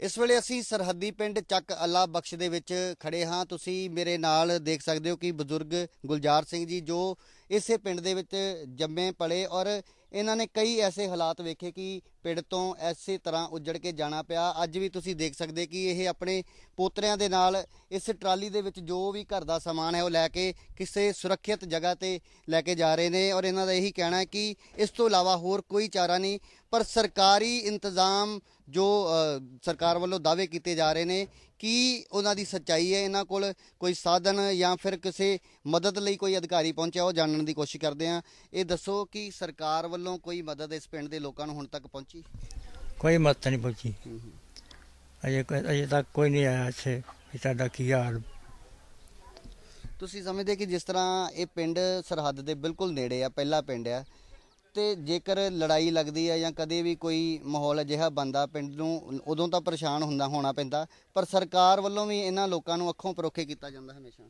ਇਸ ਵੇਲੇ ਅਸੀਂ ਸਰਹੱਦੀ ਪਿੰਡ ਚੱਕ ਅੱਲਾ ਬਖਸ਼ ਦੇ ਵਿੱਚ ਖੜੇ ਹਾਂ। ਤੁਸੀਂ ਮੇਰੇ ਨਾਲ ਦੇਖ ਸਕਦੇ ਹੋ ਕਿ ਬਜ਼ੁਰਗ ਗੁਲਜ਼ਾਰ ਸਿੰਘ ਜੀ ਜੋ ਇਸੇ ਪਿੰਡ ਦੇ ਵਿੱਚ ਜੰਮੇ ਪਲੇ ਔਰ ਇਹਨਾਂ ਨੇ ਕਈ ਐਸੇ ਹਾਲਾਤ ਵੇਖੇ ਕਿ ਪਿੰਡ ਤੋਂ ਐਸੇ ਤਰ੍ਹਾਂ ਉੱਜੜ ਕੇ ਜਾਣਾ ਪਿਆ। ਅੱਜ ਵੀ ਤੁਸੀਂ ਦੇਖ ਸਕਦੇ ਕਿ ਇਹ ਆਪਣੇ ਪੋਤਰਿਆਂ ਦੇ ਨਾਲ ਇਸ ਟਰਾਲੀ ਦੇ ਵਿੱਚ ਜੋ ਵੀ ਘਰ ਦਾ ਸਮਾਨ ਹੈ ਉਹ ਲੈ ਕੇ ਕਿਸੇ ਸੁਰੱਖਿਅਤ ਜਗ੍ਹਾ ਤੇ ਲੈ ਕੇ ਜਾ ਰਹੇ ਨੇ ਔਰ ਇਹਨਾਂ ਦਾ ਇਹੀ ਕਹਿਣਾ ਹੈ ਕਿ ਇਸ ਤੋਂ ਇਲਾਵਾ ਹੋਰ ਕੋਈ ਚਾਰਾ ਨਹੀਂ, ਪਰ ਸਰਕਾਰੀ ਇੰਤਜ਼ਾਮ ਜੋ ਸਰਕਾਰ ਵੱਲੋਂ ਦਾਅਵੇ ਕੀਤੇ ਜਾ ਰਹੇ ਨੇ ਕੀ ਉਹਨਾਂ ਦੀ ਸੱਚਾਈ ਹੈ? ਇਹਨਾਂ ਕੋਲ ਕੋਈ ਸਾਧਨ ਜਾਂ ਫਿਰ ਕਿਸੇ ਮਦਦ ਲਈ ਕੋਈ ਅਧਿਕਾਰੀ ਪਹੁੰਚਿਆ? ਉਹ ਜਾਣਨ ਦੀ ਕੋਸ਼ਿਸ਼ ਕਰਦੇ ਆ ਇਹ ਦੱਸੋ ਕਿ ਸਰਕਾਰ ਵੱਲੋਂ ਕੋਈ ਮਦਦ ਇਸ ਪਿੰਡ ਦੇ ਲੋਕਾਂ ਨੂੰ ਹੁਣ ਤੱਕ ਪਹੁੰਚੀ? ਕੋਈ ਮਤ ਨਹੀਂ ਪਹੁੰਚੀ। ਅਜੇ ਕੋਈ- ਅਜੇ ਤੱਕ ਕੋਈ ਨਹੀਂ ਆਇਆ ਇੱਥੇ ਵੀ ਤੁਹਾਡਾ ਕੀ ਹਾਲ। ਤੁਸੀਂ ਸਮਝਦੇ ਕਿ ਜਿਸ ਤਰ੍ਹਾਂ ਇਹ ਪਿੰਡ ਸਰਹੱਦ ਦੇ ਬਿਲਕੁਲ ਨੇੜੇ ਆ ਪਹਿਲਾ ਪਿੰਡ ਆ ਤੇ ਜੇਕਰ ਲੜਾਈ ਲੱਗਦੀ ਹੈ ਜਾਂ ਕਦੇ ਵੀ ਕੋਈ ਮਾਹੌਲ ਅਜਿਹਾ ਬੰਦਾ ਪਿੰਡ ਨੂੰ ਉਦੋਂ ਤਾਂ ਪਰੇਸ਼ਾਨ ਹੁੰਦਾ ਹੋਣਾ ਪੈਂਦਾ ਪਰ ਸਰਕਾਰ ਵੱਲੋਂ ਵੀ ਇਹਨਾਂ ਲੋਕਾਂ ਨੂੰ ਅੱਖੋਂ ਪਰੋਖੇ ਕੀਤਾ ਜਾਂਦਾ ਹਮੇਸ਼ਾ।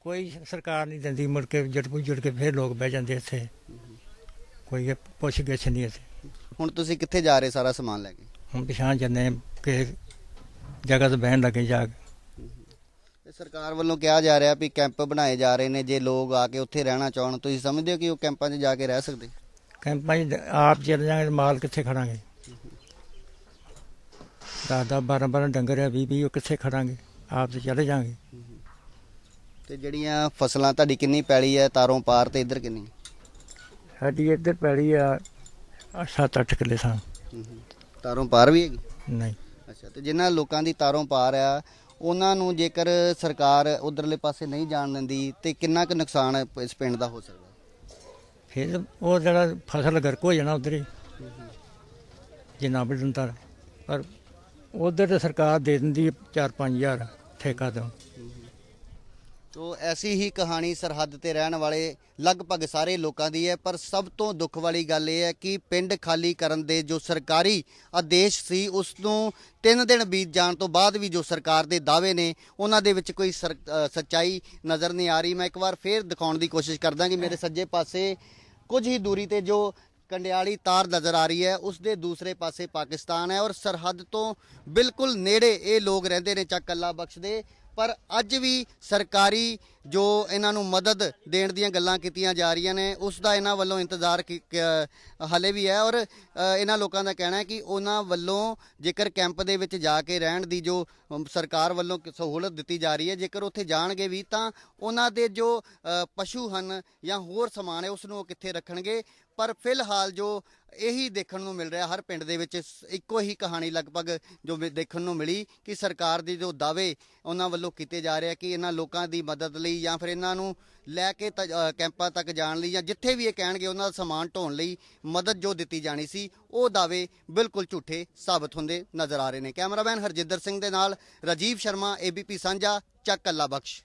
ਕੋਈ ਸਰਕਾਰ ਨਹੀਂ ਦਿੰਦੀ ਮੁੜ ਕੇ ਜੜ ਜੁੜ ਕੇ ਫਿਰ ਲੋਕ ਬਹਿ ਜਾਂਦੇ ਇੱਥੇ। ਕੋਈ ਪੁੱਛ ਗਿੱਛ ਨਹੀਂ ਇੱਥੇ। ਹੁਣ ਤੁਸੀਂ ਕਿੱਥੇ ਜਾ ਰਹੇ ਸਾਰਾ ਸਮਾਨ ਲੈ ਕੇ? ਹੁਣ ਪਛਾਣ ਜੰਨੇ ਕਿ ਜਗ੍ਹਾ ਤੇ ਬਹਿਣ ਲੱਗੇ ਜਾ ਕੇ। ਸਰਕਾਰ ਵੱਲੋਂ ਕਿਹਾ ਜਾ ਰਿਹਾ ਵੀ ਕੈਂਪ ਬਣਾਏ ਜਾ ਰਹੇ ਨੇ ਜੇ ਲੋਕ ਆ ਕੇ ਉੱਥੇ ਰਹਿਣਾ ਚਾਹਣ ਤੁਸੀਂ ਸਮਝਦੇ ਹੋ ਕਿ ਉਹ ਕੈਂਪਾਂ 'ਚ ਜਾ ਕੇ ਰਹਿ ਸਕਦੇ? 'ਚ ਆਪ ਚੱਲ ਜਾਾਂਗੇ ਮਾਲ ਕਿੱਥੇ ਖੜਾਂਗੇ? ਦਾਦਾ 12 12 ਡੰਗਰ ਆ 20 20 ਉਹ ਕਿੱਥੇ ਖੜਾਂਗੇ? ਆਪ ਤੇ ਚਲੇ ਜਾਾਂਗੇ ਤੇ ਜਿਹੜੀਆਂ ਫਸਲਾਂ ਤੁਹਾਡੀ ਕਿੰਨੀ ਪੈਲੀ ਹੈ ਤਾਰੋਂ ਪਾਰ ਤੇ ਇੱਧਰ ਕਿੰਨੀ? ਸਾਡੀ ਇੱਧਰ ਪੈੜੀ ਆ 7-8 ਕਿੱਲੇ ਸਾਂ ਤਾਰੋਂ ਪਾਰ ਵੀ ਹੈਗੀ? ਨਹੀਂ। ਅੱਛਾ ਤੇ ਜਿਨ੍ਹਾਂ ਲੋਕਾਂ ਦੀ ਤਾਰੋਂ ਪਾਰ ਆ ਉਹਨਾਂ ਨੂੰ ਜੇਕਰ ਸਰਕਾਰ ਉਧਰਲੇ ਪਾਸੇ ਨਹੀਂ ਜਾਣ ਦਿੰਦੀ ਤੇ ਕਿੰਨਾ ਕੁ ਨੁਕਸਾਨ ਇਸ ਪਿੰਡ ਦਾ ਹੋ ਸਕਦਾ? ਫਿਰ ਉਹ ਜਿਹੜਾ ਫਸਲ ਗਰਕ ਹੋ ਜਾਣਾ ਉਧਰ ਹੀ ਜਿੰਨਾ ਬੜੰਤਰ ਪਰ ਉਧਰ ਤੇ ਸਰਕਾਰ ਦੇ ਦਿੰਦੀ 4-5000 ਠੇਕਾ ਤੋਂ। ਤੋ ਐਸੀ ਹੀ ਕਹਾਣੀ ਸਰਹੱਦ ਤੇ ਰਹਿਣ ਵਾਲੇ ਲਗਭਗ ਸਾਰੇ ਲੋਕਾਂ ਦੀ ਹੈ, ਪਰ ਸਭ ਤੋਂ ਦੁੱਖ ਵਾਲੀ ਗੱਲ ਇਹ ਹੈ ਕਿ ਪਿੰਡ ਖਾਲੀ ਕਰਨ ਦੇ ਜੋ ਸਰਕਾਰੀ ਆਦੇਸ਼ ਸੀ, ਉਸ ਨੂੰ 3 ਦਿਨ ਬੀਤ ਜਾਣ ਤੋਂ ਬਾਅਦ ਵੀ ਜੋ ਸਰਕਾਰ ਦੇ ਦਾਅਵੇ ਨੇ, ਉਹਨਾਂ ਦੇ ਵਿੱਚ ਕੋਈ ਸਰ- ਸੱਚਾਈ ਨਜ਼ਰ ਨਹੀਂ ਆ ਰਹੀ। ਮੈਂ ਇੱਕ ਵਾਰ ਫੇਰ ਦਿਖਾਉਣ ਦੀ ਕੋਸ਼ਿਸ਼ ਕਰਦਾ ਕਿ ਮੇਰੇ ਸੱਜੇ ਪਾਸੇ ਕੁਝ ਹੀ ਦੂਰੀ ਤੇ ਜੋ ਕੰਡਿਆਲੀ ਤਾਰ ਨਜ਼ਰ ਆ ਰਹੀ ਹੈ, ਉਸ ਦੇ ਦੂਸਰੇ ਪਾਸੇ ਪਾਕਿਸਤਾਨ ਹੈ ਔਰ ਸਰਹੱਦ ਤੋਂ ਬਿਲਕੁਲ ਨੇੜੇ ਇਹ ਲੋਕ ਰਹਿੰਦੇ ਨੇ ਚੱਕ ਅੱਲਾ ਬਖਸ਼ ਦੇ। ਪਰ ਅੱਜ ਵੀ ਸਰਕਾਰੀ ਜੋ ਇਹਨਾਂ ਨੂੰ ਮਦਦ ਦੇਣ ਦੀਆਂ ਗੱਲਾਂ ਕੀਤੀਆਂ ਜਾ ਰਹੀਆਂ ਨੇ, ਉਸ ਦਾ ਇਹਨਾਂ ਵੱਲੋਂ ਇੰਤਜ਼ਾਰ ਕੀ- ਕ- ਹਾਲੇ ਵੀ ਹੈ ਔਰ ਇਹਨਾਂ ਲੋਕਾਂ ਦਾ ਕਹਿਣਾ ਹੈ ਕਿ ਉਹਨਾਂ ਵੱਲੋਂ ਜੇਕਰ ਕੈਂਪ ਦੇ ਵਿੱਚ ਜਾ ਕੇ ਰਹਿਣ ਦੀ ਜੋ ਸਰਕਾਰ ਵੱਲੋਂ ਸਹੂਲਤ ਦਿੱਤੀ ਜਾ ਰਹੀ ਹੈ, ਜੇਕਰ ਉੱਥੇ ਜਾਣਗੇ ਵੀ ਤਾਂ ਉਹਨਾਂ ਦੇ ਜੋ ਪਸ਼ੂ ਹਨ ਜਾਂ ਹੋਰ ਸਮਾਨ ਹੈ, ਉਸ ਨੂੰ ਉਹ ਕਿੱਥੇ ਰੱਖਣਗੇ? ਪਰ ਫਿਲਹਾਲ ਜੋ ਇਹੀ ਦੇਖਣ ਨੂੰ ਮਿਲ ਰਿਹਾ ਹਰ ਪਿੰਡ ਦੇ ਵਿੱਚ, ਇੱਕੋ ਹੀ ਕਹਾਣੀ ਲਗਭਗ ਜੋ ਦੇਖਣ ਨੂੰ ਮਿਲੀ ਕਿ ਸਰਕਾਰ ਦੇ ਜੋ ਦਾਅਵੇ ਉਹਨਾਂ ਵੱਲੋਂ ਕੀਤੇ ਜਾ ਰਹੇ ਆ ਕਿ ਇਹਨਾਂ ਲੋਕਾਂ ਦੀ ਮਦਦ ਲਈ ਜਾਂ ਫਿਰ ਇਹਨਾਂ ਨੂੰ ਲੈ ਕੇ ਤ- ਕੈਂਪਾਂ ਤੱਕ ਜਾਣ ਲਈ ਜਾਂ ਜਿੱਥੇ ਵੀ ਇਹ ਕਹਿਣਗੇ ਉਹਨਾਂ ਦਾ ਸਮਾਨ ਢੋਣ ਲਈ ਮਦਦ ਜੋ ਦਿੱਤੀ ਜਾਣੀ ਸੀ, ਉਹ ਦਾਅਵੇ ਬਿਲਕੁਲ ਝੂਠੇ ਸਾਬਤ ਹੁੰਦੇ ਨਜ਼ਰ ਆ ਰਹੇ ਨੇ। ਕੈਮਰਾਮੈਨ ਹਰਜਿੰਦਰ ਸਿੰਘ ਦੇ ਨਾਲ ਰਾਜੀਵ ਸ਼ਰਮਾ ਏਬੀਪੀ ਸਾਂਝਾ, ਚੱਕ ਅੱਲਾ ਬਖਸ਼।